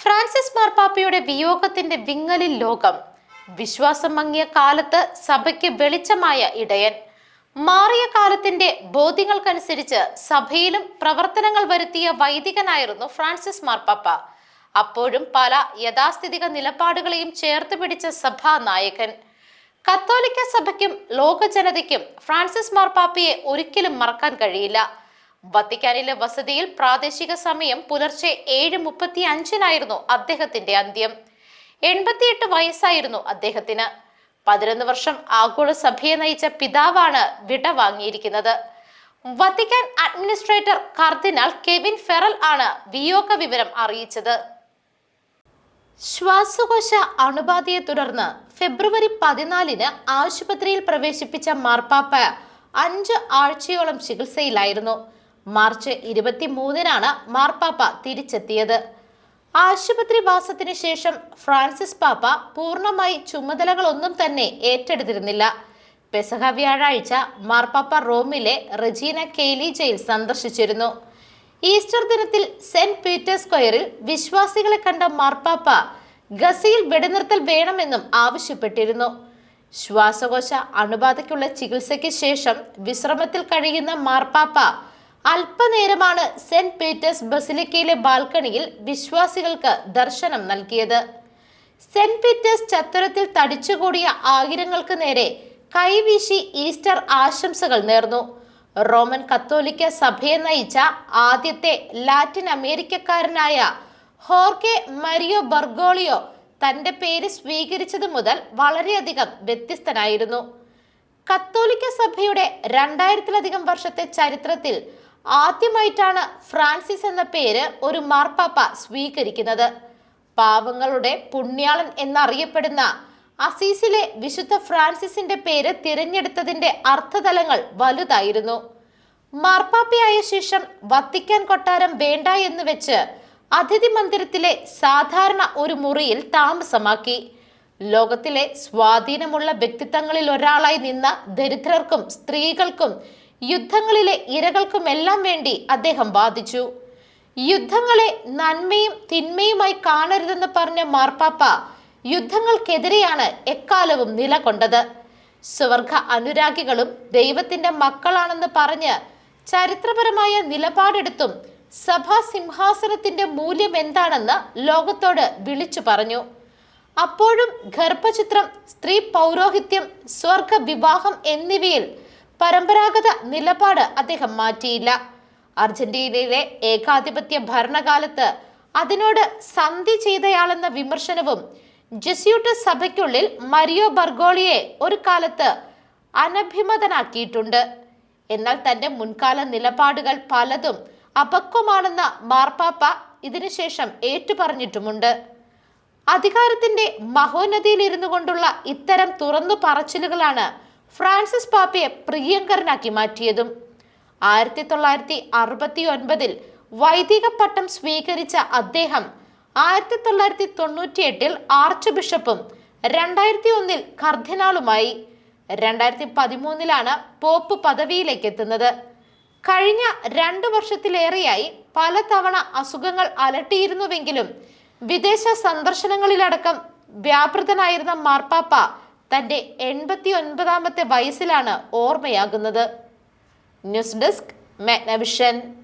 Francis മാർപ്പാപ്പയുടെ വിയോഗത്തിന്റെ വിങ്ങലിൽ ലോകം. വിശ്വാസം മങ്ങിയ കാലത്ത് സഭയ്ക്ക് വെളിച്ചമായ ഇടയൻ. മാറിയ കാലത്തിന്റെ ബോധ്യങ്ങൾക്കനുസരിച്ച് സഭയിലും പ്രവർത്തനങ്ങൾ വരുത്തിയ വൈദികനായിരുന്നു ഫ്രാൻസിസ് മാർപ്പാപ്പ അപ്പോഴും പല യഥാസ്ഥിതിക നിലപാടുകളെയും ചേർത്ത് പിടിച്ച സഭാ നായകൻ കത്തോലിക്ക സഭയ്ക്കും ലോക ജനതയ്ക്കും ഫ്രാൻസിസ് മാർപ്പാപ്പയെ ഒരിക്കലും മറക്കാൻ കഴിയില്ല. വത്തിക്കാനിലെ വസതിയിൽ പ്രാദേശിക സമയം പുലർച്ചെ ഏഴ് മുപ്പത്തി അഞ്ചിനായിരുന്നു അദ്ദേഹത്തിന്റെ അന്ത്യം. എൺപത്തിയെട്ട് വയസ്സായിരുന്നു അദ്ദേഹത്തിന്. പതിനൊന്ന് വർഷം ആഗോള സഭയെ നയിച്ച പിതാവാണ് വിട വാങ്ങിയിരിക്കുന്നത്. വത്തിക്കാൻ അഡ്മിനിസ്ട്രേറ്റർ കർദിനാൾ കെവിൻ ഫെറൽ ആണ് വിയോഗ വിവരം അറിയിച്ചത്. ശ്വാസകോശ അണുബാധയെ തുടർന്ന് ഫെബ്രുവരി പതിനാലിന് ആശുപത്രിയിൽ പ്രവേശിപ്പിച്ച മാർപ്പാപ്പ അഞ്ച് ആഴ്ചയോളം ചികിത്സയിലായിരുന്നു. മാർച്ച് ഇരുപത്തിമൂന്നിനാണ് മാർപ്പാപ്പ തിരിച്ചെത്തിയത്. ആശുപത്രി വാസത്തിന് ശേഷം ഫ്രാൻസിസ് പാപ്പ പൂർണമായി ചുമതലകളൊന്നും തന്നെ ഏറ്റെടുത്തിരുന്നില്ല. പെസഹ വ്യാഴാഴ്ച മാർപ്പാപ്പ റോമിലെ റജീന കെയ്ലി ജയിൽ സന്ദർശിച്ചിരുന്നു. ഈസ്റ്റർ ദിനത്തിൽ സെന്റ് പീറ്റേഴ്സ് സ്ക്വയറിൽ വിശ്വാസികളെ കണ്ട മാർപ്പാപ്പ ഗസയിൽ വെടിനിർത്തൽ വേണമെന്നും ആവശ്യപ്പെട്ടിരുന്നു. ശ്വാസകോശ അണുബാധയ്ക്കുള്ള ചികിത്സയ്ക്ക് ശേഷം വിശ്രമത്തിൽ കഴിയുന്ന മാർപ്പാപ്പ അല്പനേരമാണ് സെന്റ് പീറ്റേഴ്സ് ബസിലിക്കയിലെ ബാൽക്കണിയിൽ വിശ്വാസികൾക്ക് ദർശനം നൽകിയത്. സെന്റ് പീറ്റേഴ്സ് ചത്തുരത്തിൽ തടിച്ചുകൂടിയ ആയിരങ്ങൾക്ക് നേരെ കൈവീശി ഈസ്റ്റർ ആശംസകൾ നേർന്നു. റോമൻ കത്തോലിക്ക സഭയെ നയിച്ച ആദ്യത്തെ ലാറ്റിൻ അമേരിക്കക്കാരനായ ഹോർക്കെ മരിയോ ബർഗോളിയോ തന്റെ പേര് സ്വീകരിച്ചത് മുതൽ വളരെയധികം വ്യത്യസ്തനായിരുന്നു. കത്തോലിക്ക സഭയുടെ രണ്ടായിരത്തിലധികം വർഷത്തെ ചരിത്രത്തിൽ ആദ്യമായിട്ടാണ് ഫ്രാൻസിസ് എന്ന പേര് ഒരു മാർപ്പാപ്പ സ്വീകരിക്കുന്നത്. പാവങ്ങളുടെ പുണ്യാളൻ എന്നറിയപ്പെടുന്ന അസീസിലെ വിശുദ്ധ ഫ്രാൻസിസിന്റെ പേര് തിരഞ്ഞെടുത്തതിന്റെ അർത്ഥതലങ്ങൾ വലുതായിരുന്നു. മാർപ്പാപ്പയായ ശേഷം വത്തിക്കാൻ കൊട്ടാരം വേണ്ട എന്ന് വെച്ച് അതിഥി മന്ദിരത്തിലെ സാധാരണ ഒരു മുറിയിൽ താമസമാക്കി. ലോകത്തിലെ സ്വാധീനമുള്ള വ്യക്തിത്വങ്ങളിൽ ഒരാളായി നിന്ന ദരിദ്രർക്കും സ്ത്രീകൾക്കും യുദ്ധങ്ങളിലെ ഇരകൾക്കുമെല്ലാം വേണ്ടി അദ്ദേഹം വാദിച്ചു. യുദ്ധങ്ങളെ നന്മയും തിന്മയുമായി കാണരുതെന്ന് പറഞ്ഞ മാർപ്പാപ്പ യുദ്ധങ്ങൾക്കെതിരെയാണ് എക്കാലവും നിലകൊണ്ടത്. സ്വർഗ അനുരാഗികളും ദൈവത്തിന്റെ മക്കളാണെന്ന് പറഞ്ഞ് ചരിത്രപരമായ നിലപാടെടുത്തും സഭാ സിംഹാസനത്തിന്റെ മൂല്യം എന്താണെന്ന് ലോകത്തോട് വിളിച്ചു പറഞ്ഞു. അപ്പോഴും ഗർഭചിത്രം സ്ത്രീ പൗരോഹിത്യം സ്വർഗ വിവാഹം എന്നിവയിൽ പരമ്പരാഗത നിലപാട് അദ്ദേഹം മാറ്റിയില്ല. അർജന്റീനയിലെ ഏകാധിപത്യ ഭരണകാലത്ത് അതിനോട് സന്ധി ചെയ്തയാളെന്ന വിമർശനവും ജെസ്യൂട്ട് സഭയ്ക്കുള്ളിൽ മരിയോ ബർഗോളിയെ ഒരു കാലത്ത് അനഭിമതനാക്കിയിട്ടുണ്ട്. എന്നാൽ തന്റെ മുൻകാല നിലപാടുകൾ പലതും അപക്വമാണെന്ന മാർപ്പാപ്പ ഇതിനുശേഷം ഏറ്റുപറഞ്ഞിട്ടുമുണ്ട്. അധികാരത്തിന്റെ മഹോന്നതിയിൽ ഇരുന്നു കൊണ്ടുള്ള ഇത്തരം തുറന്നു പറച്ചിലുകളാണ് ഫ്രാൻസിസ് പാപ്പയെ പ്രിയങ്കരനാക്കി മാറ്റിയതും ആയിരത്തി തൊള്ളായിരത്തി അറുപത്തി ഒൻപതിൽ വൈദിക പട്ടം സ്വീകരിച്ച അദ്ദേഹം ആയിരത്തി തൊള്ളായിരത്തി തൊണ്ണൂറ്റി എട്ടിൽ ആർച്ച് ബിഷപ്പും രണ്ടായിരത്തി ഒന്നിൽ കർദിനാളുമായി രണ്ടായിരത്തി പതിമൂന്നിലാണ് പോപ്പ് പദവിയിലേക്ക് എത്തുന്നത് കഴിഞ്ഞ രണ്ട് വർഷത്തിലേറെയായി പലതവണ അസുഖങ്ങൾ അലട്ടിയിരുന്നുവെങ്കിലും വിദേശ സന്ദർശനങ്ങളിലടക്കം വ്യാപൃതനായിരുന്ന മാർപ്പാപ്പ തന്റെ എൺപത്തി ഒൻപതാമത്തെ വയസ്സിലാണ് ഓർമ്മയാകുന്നത്. News desk Magnavision.